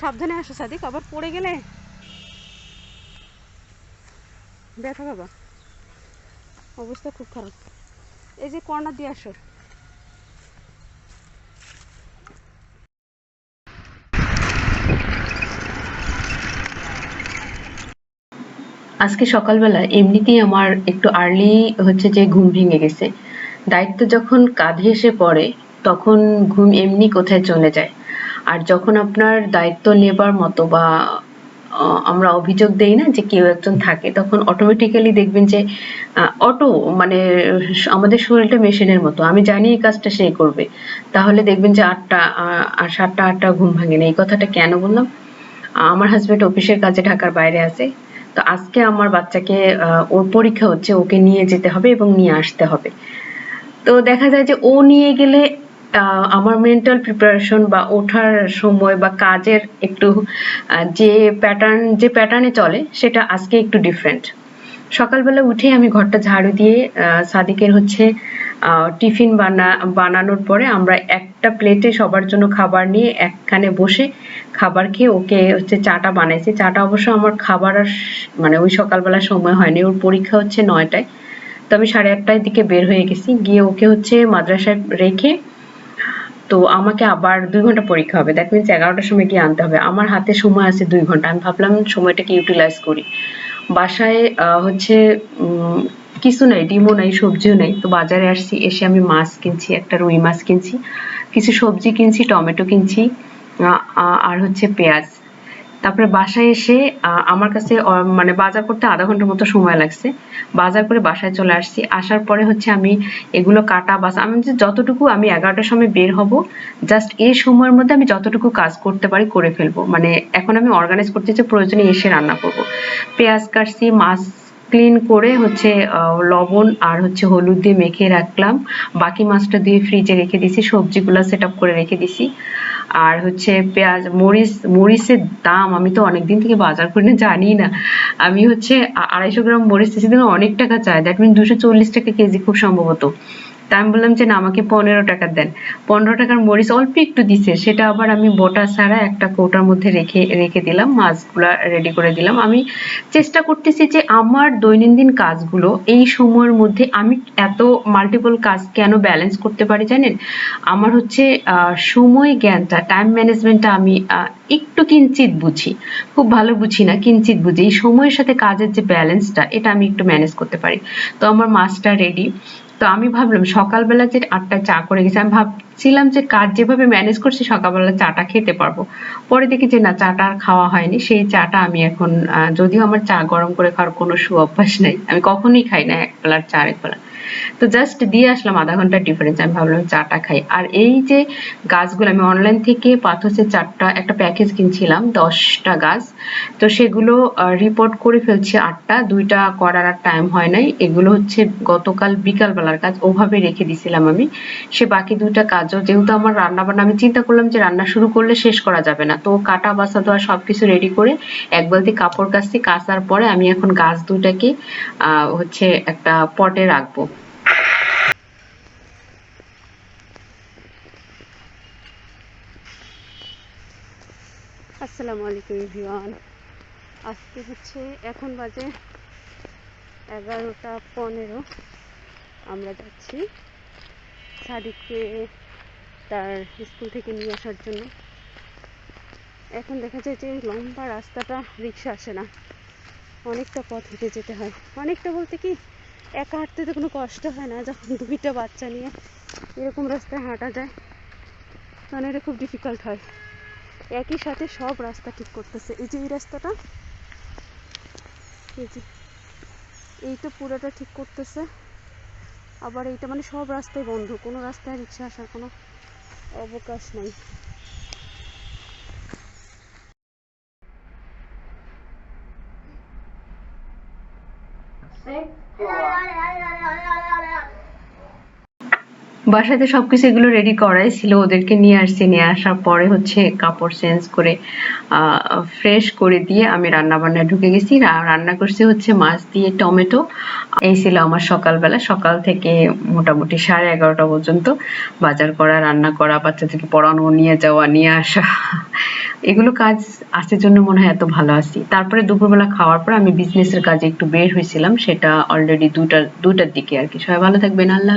সাবধানে আসো সাদিক, আবার পড়ে গেলে? ব্যথা বাবা, অবস্থা খুব খারাপ। এই যে কর্নার দিয়ে আসো। আজকে সকালবেলা এমনিতেই আমার একটু আর্লি হচ্ছে যে ঘুম ভেঙে গেছে। দায়িত্ব যখন কাঁধে এসে পড়ে, তখন ঘুম এমনি কোথায় চলে যায়? আর যখন আপনার দায়িত্ব নেবার মতো বা আমরা অভিযোগ দেই না যে কেউ একজন থাকে, তখন অটোমেটিক্যালি দেখবেন যে অটো মানে আমাদের শরীরটা মেশিনের মতো। আমি জানি এই কাজটা সে করবে। তাহলে দেখবেন যে আটটা সাতটা, আটটা ঘুম ভাঙে না। এই কথাটা কেন বললাম? আমার হাজবেন্ড অফিসের কাজে ঢাকার বাইরে আছে। তো আজকে আমার বাচ্চাকে ওর পরীক্ষা হচ্ছে, ওকে নিয়ে যেতে হবে এবং নিয়ে আসতে হবে। তো দেখা যায় যে ও নিয়ে গেলে আমার মেন্টাল প্রিপারেশন বা ওঠার সময় বা কাজের একটু যে প্যাটার্ন যে প্যাটার্নে চলে, সেটা আজকে একটু ডিফারেন্ট সকালবেলা উঠে আমি ঘরটা ঝাড়ু দিয়ে সাদিকের হচ্ছে টিফিন বানা, বানানোর পরে আমরা একটা প্লেটে সবার জন্য খাবার নিয়ে একখানে বসে খাবার খেয়ে ওকে হচ্ছে চাটা বানাইছি। চাটা অবশ্য আমার খাবার আর মানে ওই সকালবেলা সময় হয়নি। ওর পরীক্ষা হচ্ছে নয়টায়। তো আমি সাড়ে আটটার দিকে বের হয়ে গেছি। গিয়ে ওকে হচ্ছে মাদ্রাসায় রেখে তো আমাকে আবার দুই ঘণ্টা পরীক্ষা হবে। দ্যাট মিনস এগারোটার সময় গিয়ে আনতে হবে। আমার হাতে সময় আছে দুই ঘণ্টা। আমি ভাবলাম সময়টাকে ইউটিলাইজ করি। বাসায় হচ্ছে কিছু নাই, ডিমও নাই, সবজিও নাই। তো বাজারে আসছি, এসে আমি মাছ কিনছি, একটা রুই মাছ কিনছি। কিছু সবজি কিনছি, টমেটো কিনছি আর হচ্ছে পেঁয়াজ। তারপরে বাসায় এসে আমার কাছে মানে বাজার করতে আধা ঘণ্টার মতো সময় লাগছে। বাজার করে বাসায় চলে আসছি। আসার পরে হচ্ছে আমি এগুলো কাটা বাস, আমি যে যতটুকু আমি এগারোটার সময় বের হব জাস্ট এই সময়ের মধ্যে আমি যতটুকু কাজ করতে পারি করে ফেলব। মানে এখন আমি অর্গানাইজ করতে যে প্রয়োজনে এসে রান্না করব। পেঁয়াজ কাটছি, মাছ ক্লিন করে হচ্ছে লবণ আর হচ্ছে হলুদ দিয়ে মেখে রাখলাম। বাকি মাছটা দিয়ে ফ্রিজে রেখে দিছি সবজিগুলো সেট আপ করে রেখে দিছি আর হচ্ছে পেঁয়াজ, মরিচ, মরিচের দাম আমি তো অনেকদিন থেকে বাজার করে জানি না। আমি হচ্ছে আড়াইশো গ্রাম মরিচ সেদিন অনেক টাকা চায়। দ্যাট মিন দুশো চল্লিশ টাকা কেজি খুব সম্ভবত। তা আমি বললাম যে, না, আমাকে পনেরো টাকা দেন। পনেরো টাকার মরিচ অল্প একটু দিছে, সেটা আবার আমি বোটা ছাড়া একটা কৌটার মধ্যে রেখে রেখে দিলাম, মাছগুলা রেডি করে দিলাম। আমি চেষ্টা করতেছি যে, আমার দৈনন্দিন কাজগুলো এই সময়ের মধ্যে আমি এত মাল্টিপল কাজ কেন ব্যালেন্স করতে পারি জানেন? আমার হচ্ছে সময় জ্ঞানটা টাইম ম্যানেজমেন্টটা আমি একটু কিঞ্চিত বুঝি। খুব ভালো বুঝি না কিঞ্চিত বুঝি। এই সময়ের সাথে কাজের যে ব্যালেন্সটা, এটা আমি একটু ম্যানেজ করতে পারি। তো আমার মাছটা রেডি তো আমি ভাবলাম, সকালবেলা যে আটটায় চা করে গেছি, আমি ভাবছিলাম যে কাজ যেভাবে ম্যানেজ করছি, সকালবেলা চাটা খেতে পারব। পরে দেখি যে না, চাটা আর খাওয়া হয়নি। সেই চাটা আমি এখন যদিও আমার চা গরম করে খাওয়ার কোনো সু অভ্যাস নেই। আমি কখনোই খাই না, এক বেলার চা এক বেলা। তো জাস্ট দিয়ে আসলাম আধা ঘণ্টার ডিফারেন্স আমি ভাবলাম চাটা খাই। আর এই যে গাছগুলো, আমি অনলাইন থেকে পাথসের চারটা, একটা প্যাকেজ কিনছিলাম, দশটা গাছ। তো সেগুলো রিপোর্ট করে ফেলছি আটটা, দুইটা করার আর টাইম হয় নাই। এগুলো হচ্ছে গতকাল বিকালবেলার কাজ, ওভাবে রেখে দিছিলাম আমি। সে বাকি দুইটা কাজও, যেহেতু আমার রান্না বান্না আমি চিন্তা করলাম যে রান্না শুরু করলে শেষ করা যাবে না। তো কাটা বাসা দেওয়া সবকিছু রেডি করে এক বালতি কাপড় কাচছি, কাচার পরে আমি এখন গাছ দুটাকে হচ্ছে একটা পটে রাখব। আসসালামু আলাইকুম এভরিওয়ান। আজকে হচ্ছে এখন বাজে এগারোটা পনেরো। আমরা যাচ্ছি সাদিককে তার স্কুল থেকে নিয়ে আসার জন্য। এখন দেখা যায় যে লম্বা রাস্তাটা রিক্সা আসে না। অনেকটা পথ হেঁটে যেতে হয়। অনেকটা বলতে কি, একা হাঁটতে তো কোনো কষ্ট হয় না যখন দুইটা বাচ্চা নিয়ে এরকম রাস্তায় হাঁটা যায়। মানে এটা খুব ডিফিকাল্ট হয়। একই সাথে সব রাস্তা ঠিক করতেছে। এই যে এই রাস্তাটা, এই যে এইটা পুরোটা ঠিক করতেছে। আবার এইটা মানে সব রাস্তায় বন্ধ, কোনো রাস্তায় রিক্সা আসার কোনো অবকাশ নাই। বাসাতে সবকিছু এগুলো রেডি করাই ছিল, ওদেরকে নিয়ে আসছি, নিয়ে আসার পরে হচ্ছে কাপড় চেঞ্জ করে ফ্রেশ করে দিয়ে আমি রান্না বান্নায় ঢুকে গেছি। রান্না করছি হচ্ছে মাছ দিয়ে টমেটো। এই ছিল আমার সকালবেলা। সকাল থেকে মোটামুটি সাড়ে এগারোটা পর্যন্ত বাজার করা, রান্না করা, বাচ্চাদেরকে পড়ানো, নিয়ে যাওয়া, নিয়ে আসা। এগুলো কাজ আসার জন্য মনে হয় এত ভালো আছি। তারপরে দুপুরবেলা খাওয়ার পর আমি বিজনেসের কাজে একটু বের হয়েছিলাম। সেটা অলরেডি দুটা দুটার দিকে আর কি। সবাই ভালো থাকবেন। আল্লাহ